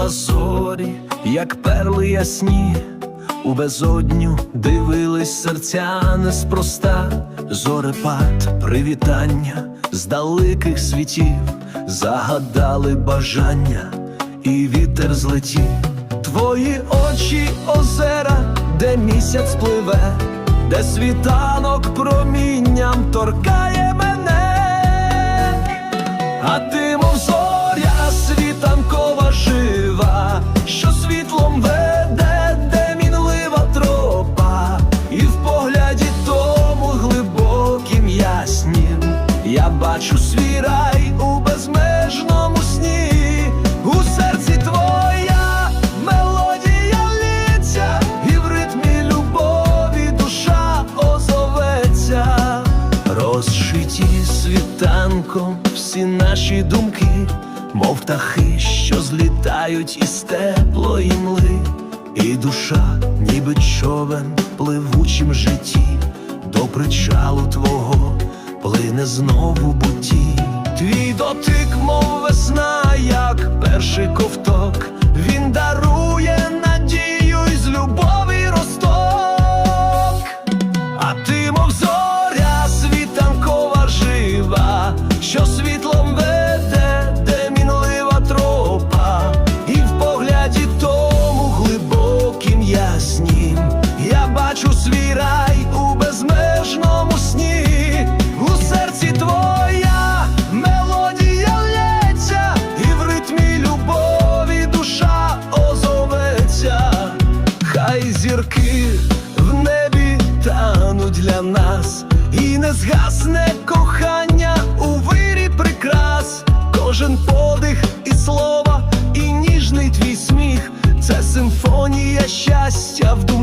сяяла зорі, як перли ясні, у безодню дивились серця неспроста, зорепад, привітання з далеких світів, загадали бажання, і вітер злетів. Твої очі озера, де місяць пливе, де світанок промінням торкає мене, а ти, мов бачу свій рай у безмежному сні, у серці твоя мелодія лється, і в ритмі любові душа озоветься, розшиті світанком всі наші думки, мов птахи, що злітають із теплої мли, і душа, ніби човен в пливучім житті, до причалу твого плине знову буті. Твій дотик, мов весна, як перший ковток, хай зірки в небі тануть для нас, і не згасне кохання у вирі прикрас, кожен подих і слова, і ніжний твій сміх, це симфонія щастя в думі.